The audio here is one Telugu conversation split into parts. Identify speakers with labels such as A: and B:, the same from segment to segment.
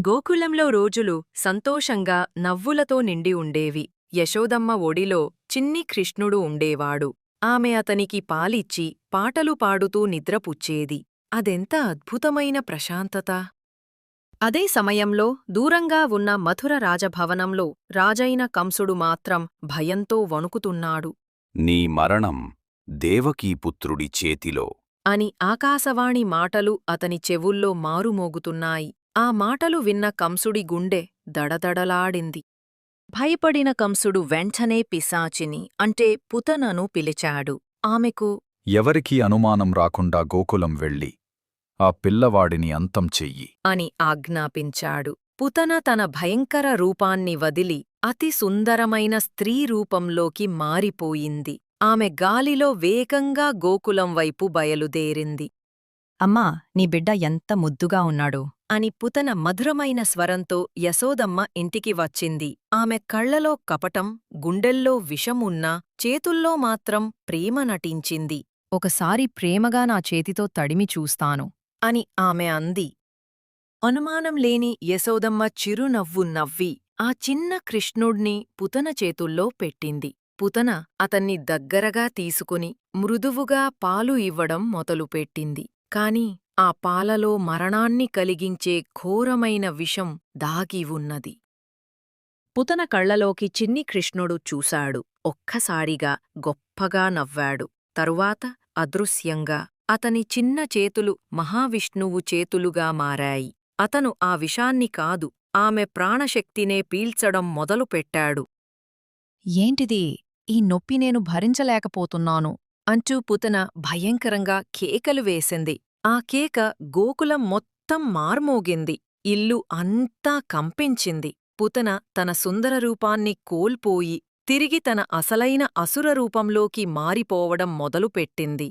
A: గోకులంలో రోజులు సంతోషంగా నవ్వులతో నిండి ఉండేవి. యశోదమ్మ ఒడిలో చిన్ని కృష్ణుడు ఉండేవాడు. ఆమె అతనికి పాలిచ్చి పాటలు పాడుతూ నిద్రపుచ్చేది. అదెంత అద్భుతమైన ప్రశాంతత! అదే సమయంలో దూరంగా ఉన్న మధుర రాజభవనంలో రాజైన కంసుడు మాత్రం భయంతో వణుకుతున్నాడు.
B: నీ మరణం దేవకీపుత్రుడి చేతిలో.
A: అని ఆకాశవాణి మాటలు అతని చెవుల్లో మారుమోగుతున్నాయి. ఆ మాటలు విన్న కంసుడి గుండె దడదడలాడింది. భయపడిన కంసుడు వెంటనే పిశాచిని అంటే పుతనను పిలిచాడు. ఆమెకు
C: ఎవరికీ అనుమానం రాకుండా గోకులం వెళ్ళి ఆ పిల్లవాడిని అంతం చెయ్యి.
A: అని ఆజ్ఞాపించాడు. పుతన తన భయంకర రూపాన్ని వదిలి అతి సుందరమైన స్త్రీ రూపంలోకి మారిపోయింది. ఆమె గాలిలో వేగంగా గోకులం వైపు బయలుదేరింది.
D: అమ్మా నీ బిడ్డ ఎంత ముద్దుగా ఉన్నాడో.
A: అని పుతన మధురమైన స్వరంతో యశోదమ్మ ఇంటికి వచ్చింది. ఆమె కళ్ళలో కపటం గుండెల్లో విషం ఉన్నా చేతుల్లో మాత్రం ప్రేమ నటించింది.
D: ఒకసారి ప్రేమగా నా చేతితో తడిమి చూస్తాను
A: అని ఆమె అంది. అనుమానం లేని యశోదమ్మ చిరునవ్వు నవ్వి ఆ చిన్న కృష్ణుడ్ని పుతన చేతుల్లో పెట్టింది. పుతన అతన్ని దగ్గరగా తీసుకుని మృదువుగా పాలు ఇవ్వడం మొదలుపెట్టింది. కాని ఆ పాలలో మరణాన్ని కలిగించే ఘోరమైన విషం దాగి ఉన్నది. పుతన కళ్ళలోకి చిన్ని కృష్ణుడు చూశాడు. ఒక్కసారిగా గొప్పగా నవ్వాడు. తరువాత అదృశ్యంగా అతని చిన్న చేతులు మహావిష్ణువు చేతులుగా మారాయి. అతను ఆ విషాన్ని కాదు ఆమె ప్రాణశక్తినే పీల్చడం మొదలుపెట్టాడు
D: ఏంటిది? ఈ నొప్పి నేను భరించలేకపోతున్నాను
A: అంటూ పుతన భయంకరంగా కేకలు వేసింది. ఆ కేక గోకులం మొత్తం మార్మోగింది. ఇల్లు అంతా కంపించింది. పుతన తన సుందర రూపాన్ని కోల్పోయి తిరిగి తన అసలైన అసుర రూపంలోకి మారిపోవడం మొదలుపెట్టింది.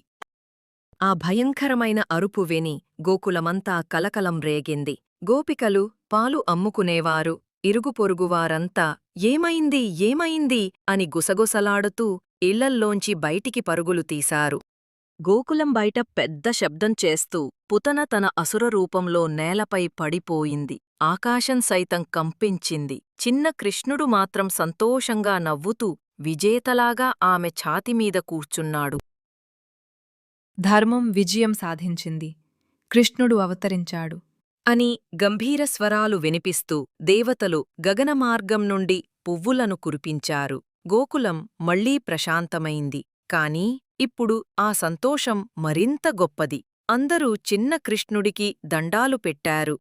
A: ఆ భయంకరమైన అరుపు విని గోకులమంతా కలకలం రేగింది. గోపికలు పాలు అమ్ముకునేవారు. ఇరుగుపొరుగువారంతా ఏమైంది? ఏమైంది? అని గుసగుసలాడుతూ ఇళ్ళల్లోంచి బయటికి పరుగులు తీశారు. గోకులం బయట పెద్ద శబ్దం చేస్తూ పుతన తన అసుర రూపంలో నేలపై పడిపోయింది. ఆకాశం సైతం కంపించింది. చిన్న కృష్ణుడు మాత్రం సంతోషంగా నవ్వుతూ విజేతలాగా ఆమె ఛాతిమీద కూర్చున్నాడు.
D: ధర్మం విజయం సాధించింది. కృష్ణుడు అవతరించాడు.
A: అని గంభీర స్వరాలు వినిపిస్తూ దేవతలు గగనమార్గం నుండి పువ్వులను కురిపించారు. గోకులం మళ్ళీ ప్రశాంతమైంది. కాని ఇప్పుడు ఆ సంతోషం మరింత గొప్పది. అందరూ చిన్న కృష్ణుడికి దండాలు పెట్టారు.